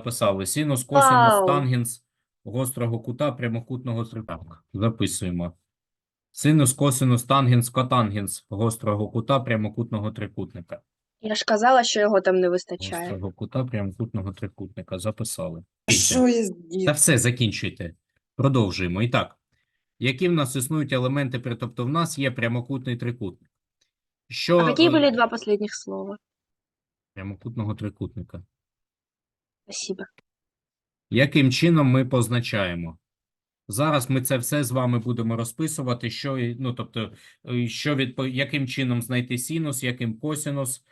Записали. Синус, косинус, Вау. тангенс гострого кута прямокутного трикутника. Записуємо. Синус, косинус, тангенс, котангенс гострого кута прямокутного трикутника. Я ж казала, що його там не вистачає. Гострого кута прямокутного трикутника. Записали. Що я Та все, закінчуйте. Продовжуємо. І так, які в нас існують елементи, при- тобто в нас є прямокутний трикутник. Що А какие е, были два последних слова? прямокутного трикутника? Спасибо. Яким чином ми позначаємо? Зараз ми це все з вами будемо розписувати, що, ну, тобто, е, що від, яким чином знайти синус, яким косинус,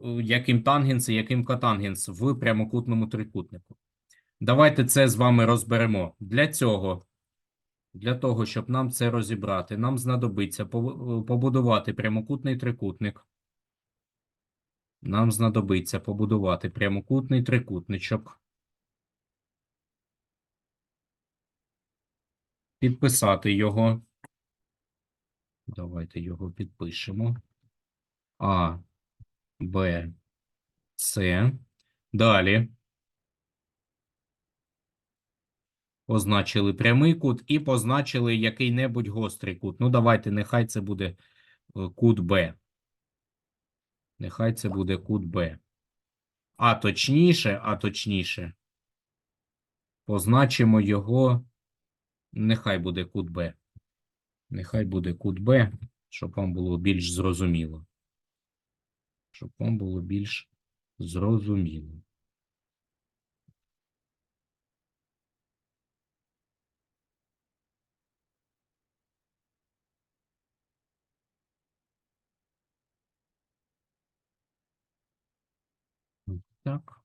е, яким тангенс і яким котангенс в прямокутному трикутнику. Давайте це з вами розберемо. Для цього, для того, щоб нам це розібрати, нам знадобиться побудувати прямокутний трикутник. Нам знадобиться побудувати прямокутний трикутничок. підписати його. Давайте його підпишемо. А, Б, С. Далі. Позначили прямий кут і позначили який-небудь гострий кут. Ну, давайте, нехай це буде е, кут Б. Нехай це буде кут Б. А точніше, а точніше, позначимо його Нехай буде кут Б. Нехай буде кут Б, щоб вам було більш зрозуміло. Щоб вам було більш зрозуміло. Так.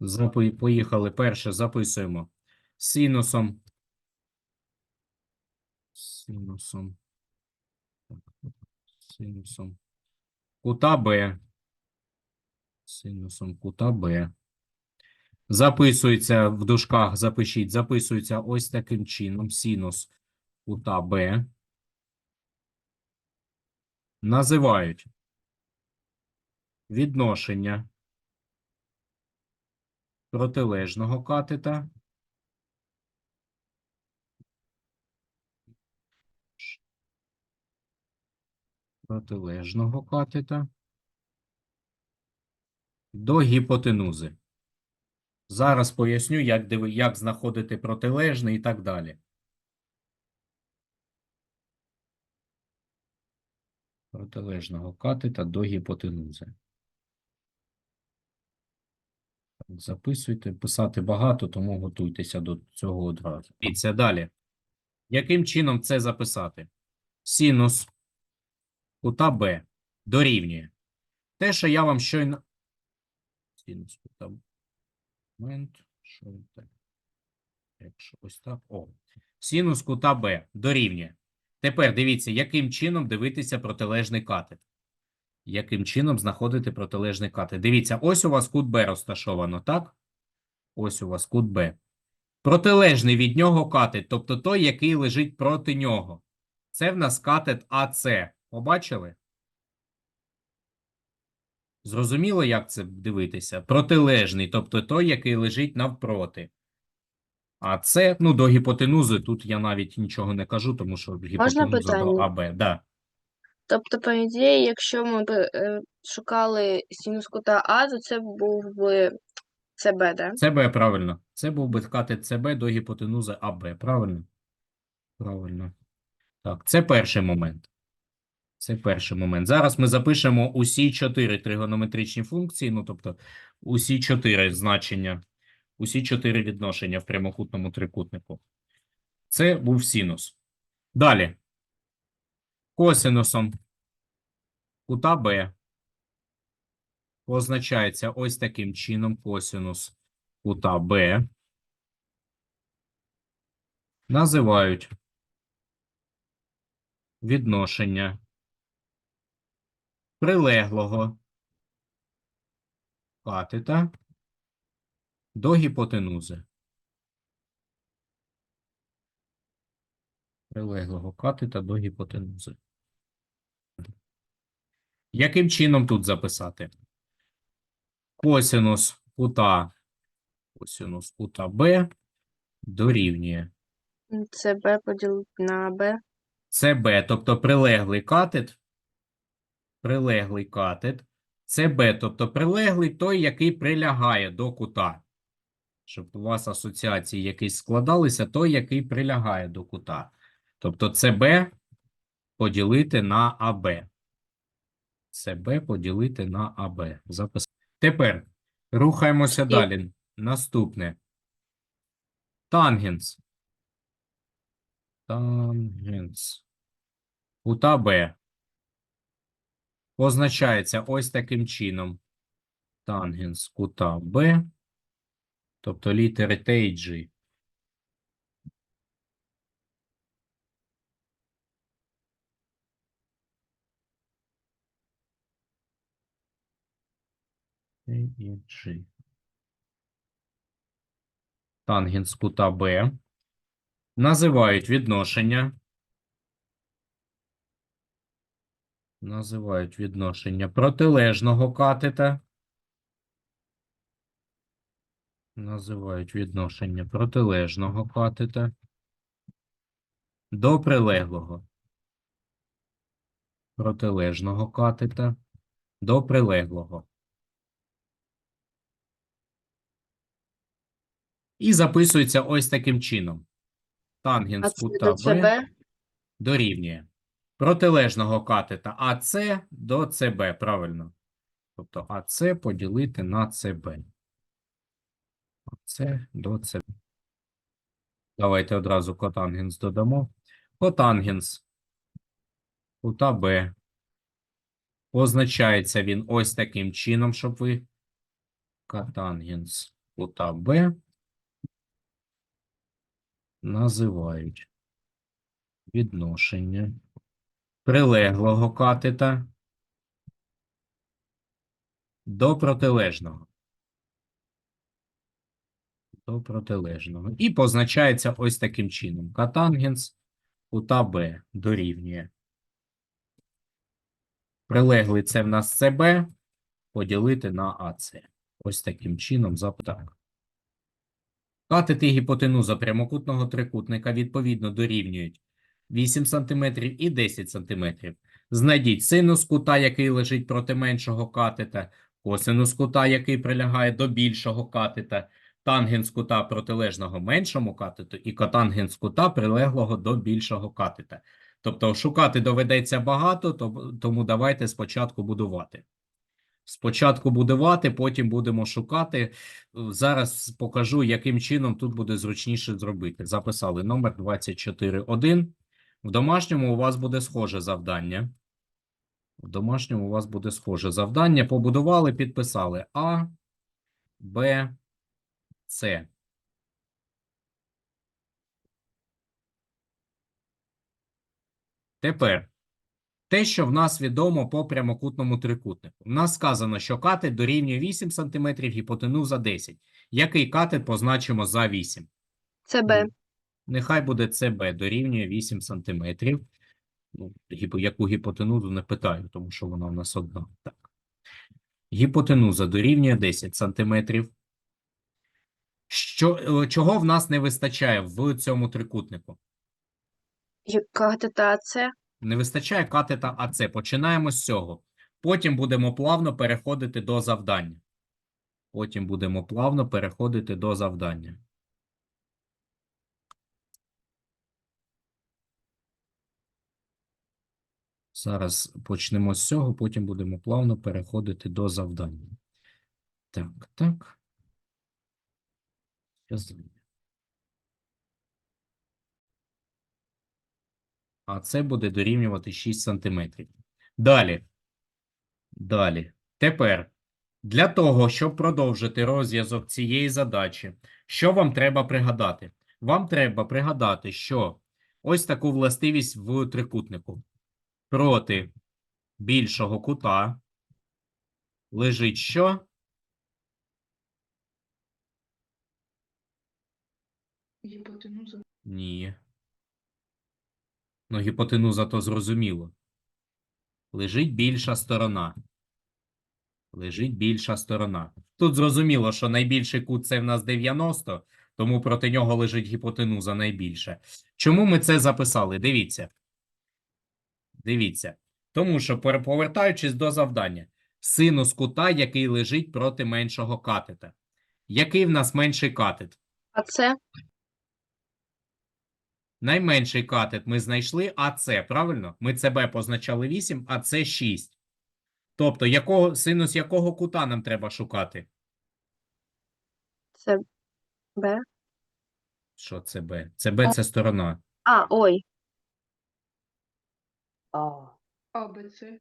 Запи... Поїхали. Перше записуємо синусом синусом. Синусом. Кута Б. Синусом кута Б. Записується в дужках, запишіть, записується ось таким чином. Синус кута Б. Називають відношення протилежного катета протилежного катета до гіпотенузи. Зараз поясню, як, диви, як знаходити протилежний і так далі. Протилежного катета до гіпотенузи. Так, Записуйте, писати багато, тому готуйтеся до цього одразу. Це далі. Яким чином це записати? Синус кута Б дорівнює. Те, що я вам щойно. Синус кута Момент, що? Якщо ось так. О. Синус кута Б дорівнює. Тепер дивіться, яким чином дивитися протилежний катет. Яким чином знаходити протилежний катет. Дивіться, ось у вас кут Б розташовано, так? Ось у вас кут Б. Протилежний від нього катет, тобто той, який лежить проти нього. Це в нас катет АЦ. Побачили? Зрозуміло, як це дивитися? Протилежний, тобто той, який лежить навпроти. А це, ну, до гіпотенузи, тут я навіть нічого не кажу, тому що гіпотенуза до? АБ. Да. Тобто, по ідеї, якщо ми б е, шукали синус кута А, то це був би ЦБ, да? Це Б, правильно. Це був би катет ЦБ до гіпотенузи АБ, правильно? Правильно. Так, це перший момент. Це перший момент. Зараз ми запишемо усі чотири тригонометричні функції, ну, тобто усі чотири значення, усі чотири відношення в прямокутному трикутнику. Це був синус. Далі. Косинусом кута Б позначається ось таким чином косинус кута Б. Називають відношення прилеглого катета до гіпотенузи. Прилеглого катета до гіпотенузи. Яким чином тут записати? Косинус кута Косинус кута Б дорівнює Це Б поділити на Б. СБ, тобто прилеглий катет, прилеглий катет, СБ, тобто прилеглий той, який прилягає до кута. Щоб у вас асоціації якісь складалися, той, який прилягає до кута. Тобто СБ поділити на АБ. СБ поділити на АБ. Запис. Тепер рухаємося І- далі. Наступне. Тангенс. Тангенс. Кута Б. Позначається ось таким чином. Тангенс кута Б. Тобто літери Т і G. Т і G. Тангенс кута Б. Називають відношення. Називають відношення протилежного катета. Називають відношення протилежного катета до прилеглого. Протилежного катета до прилеглого. І записується ось таким чином. Тангенс кута ЦБ. дорівнює протилежного катета АЦ до ЦБ, правильно. Тобто АЦ поділити на ЦБ. АЦ до ЦБ. Давайте одразу котангенс додамо. Котангенс кута Б. Позначається він ось таким чином, щоб ви котангенс кута Б називають відношення прилеглого катета до протилежного. До протилежного. І позначається ось таким чином. Катангенс кута Б дорівнює. Прилеглий це в нас ЦБ поділити на АЦ. Ось таким чином запитак. Катети гіпотенуза прямокутного трикутника відповідно дорівнюють 8 см і 10 см. Знайдіть синус кута, який лежить проти меншого катета, косинус кута, який прилягає до більшого катета, тангенс кута протилежного меншому катету і котангенс кута прилеглого до більшого катета. Тобто шукати доведеться багато, тому давайте спочатку будувати. Спочатку будувати, потім будемо шукати. Зараз покажу, яким чином тут буде зручніше зробити. Записали номер 24.1. В домашньому у вас буде схоже завдання. В домашньому у вас буде схоже завдання. Побудували, підписали А, Б, С. Тепер те, що в нас відомо по прямокутному трикутнику. У нас сказано, що катет дорівнює 8 см, гіпотенуза 10. Який катет позначимо за 8? ЦБ. Нехай буде ЦБ дорівнює 8 см. Ну, яку гіпотенузу не питаю, тому що вона в нас одна. Так. Гіпотенуза дорівнює 10 см. Що, е, чого в нас не вистачає в цьому трикутнику? Катета АЦ. Не вистачає катета АЦ. Починаємо з цього. Потім будемо плавно переходити до завдання. Потім будемо плавно переходити до завдання. Зараз почнемо з цього, потім будемо плавно переходити до завдання. Так, так. Щас. А це буде дорівнювати 6 см. Далі. Далі. Тепер, для того, щоб продовжити розв'язок цієї задачі, що вам треба пригадати? Вам треба пригадати, що ось таку властивість в трикутнику. Проти більшого кута лежить що? Гіпотенуза. Ні. Ну, гіпотенуза то зрозуміло. Лежить більша сторона. лежить більша сторона. Тут зрозуміло, що найбільший кут це в нас 90, тому проти нього лежить гіпотенуза найбільше. Чому ми це записали? Дивіться. Дивіться. Тому що, повертаючись до завдання, синус кута, який лежить проти меншого катета. Який в нас менший катет? А це Найменший катет ми знайшли АЦ, правильно? Ми ЦБ позначали 8, а це 6. Тобто, якого, синус якого кута нам треба шукати? це Б. Що це Б? Це Б – це сторона. А, ой. А, Б, С.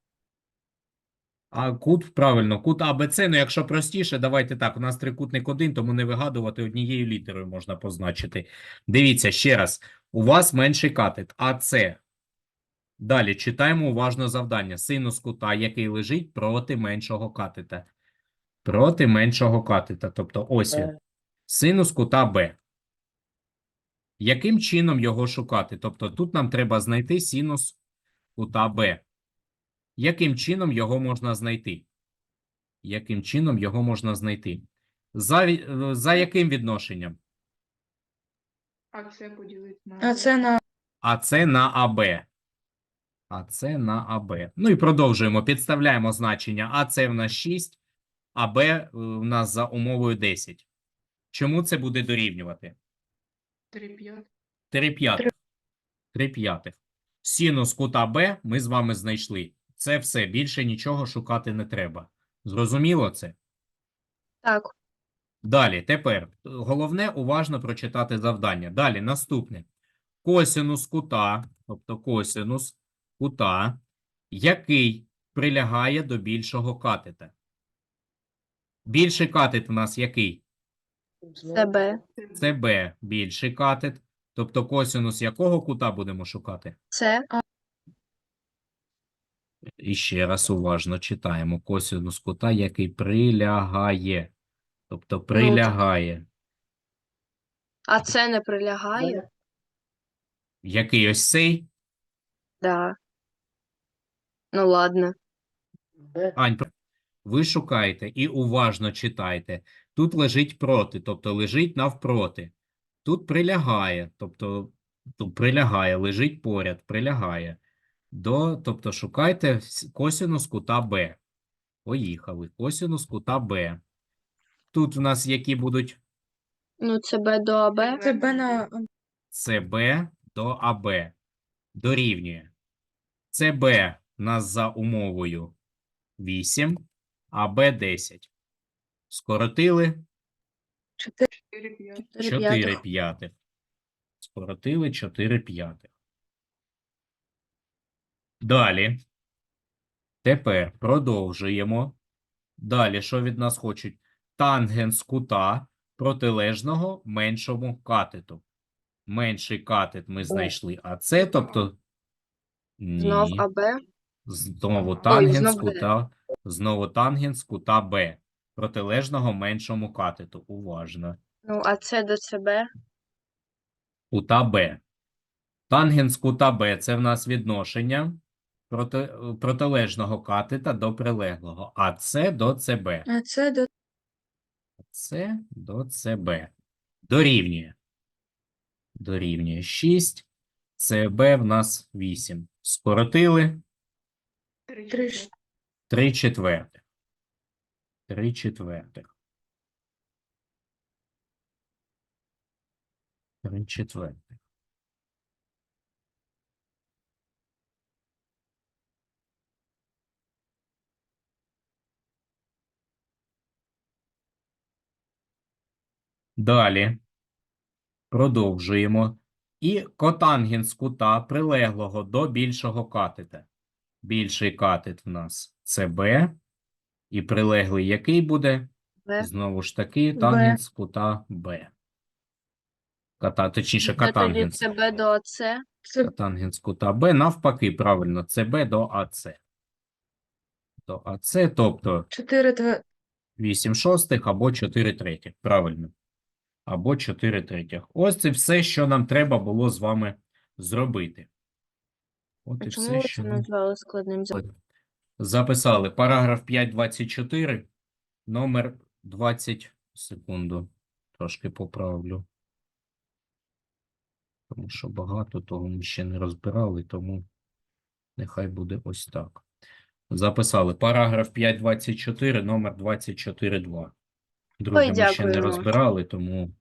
А кут, правильно, кут АБЦ, ну якщо простіше, давайте так, у нас трикутник один, тому не вигадувати однією літерою можна позначити. Дивіться, ще раз, у вас менший катет, АЦ. Далі читаємо уважно завдання. Синус кута, який лежить проти меншого катета. Проти меншого катета, тобто ось він. Синус кута Б. Яким чином його шукати? Тобто тут нам треба знайти синус кута Б. Яким чином його можна знайти? Яким чином його можна знайти? За, за яким відношенням? А С поділити на А це на А це на АБ. А це на АБ. Ну і продовжуємо. Підставляємо значення. А це в нас 6, а Б е, в нас за умовою 10. Чому це буде дорівнювати? 3 п'ятих. 3 п'ятих. 3 п'ятих. Синус кута Б ми з вами знайшли. Це все. Більше нічого шукати не треба. Зрозуміло це? Так. Далі, тепер головне уважно прочитати завдання. Далі, наступне. Косинус кута, тобто косинус кута, який прилягає до більшого катета. Більший катет у нас який? Це Б. Це Б, більший катет. Тобто косинус якого кута будемо шукати? Це І ще раз уважно читаємо. Косинус кута, який прилягає. Тобто прилягає. А це не прилягає? Який ось цей? Да. Ну ладно. Ань, ви шукаєте і уважно читайте. Тут лежить проти, тобто лежить навпроти. Тут прилягає, тобто тут прилягає, лежить поряд, прилягає. До, тобто шукайте косинус кута Б. Поїхали. Косинус кута Б. Тут в нас які будуть Ну, це Б до АБ. це Б на ЦБ до АБ. Дорівнює. ЦБ в нас за умовою 8, АБ 10. Скоротили 4. 4 п'ятих. 4 4 п'ятих. п'ятих. Скоротили 4 п'ятих. Далі. Тепер продовжуємо. Далі, що від нас хочуть? Тангенс кута протилежного меншому катету. Менший катет ми знайшли, а це, тобто, Знов АБ. знову тангенс кута, знову тангенс кута Б, протилежного меншому катету. Уважно. Ну, а це до ЦБ. кута Б. Тангенс кута Б – це в нас відношення проти, протилежного катета до прилеглого, а це до ЦБ. А це до Це до ЦБ. Дорівнює. Дорівнює 6. ЦБ в нас 8. Скоротили 3 Три четвертих. 3 четвертих. 3 четвертих. Далі продовжуємо. І котангенс кута прилеглого до більшого катета. Більший катет в нас це Б. І прилеглий який буде? Б. Знову ж таки, Б. тангенс кута Б. Ката, точніше, Це катангенс. ЦБ до АЦ. це Катангенс кута Б. Навпаки, правильно, це Б до АЦ. До АЦ, тобто 4 8 шостих або 4 третіх. Правильно. Або 4 третіх. Ось це все, що нам треба було з вами зробити. От і все, що нам назвали складним? Записали параграф 5.24, номер 20, секунду, трошки поправлю. Тому що багато того ми ще не розбирали, тому нехай буде ось так. Записали параграф 5.24, номер 24.2. Друге ми ще не розбирали, тому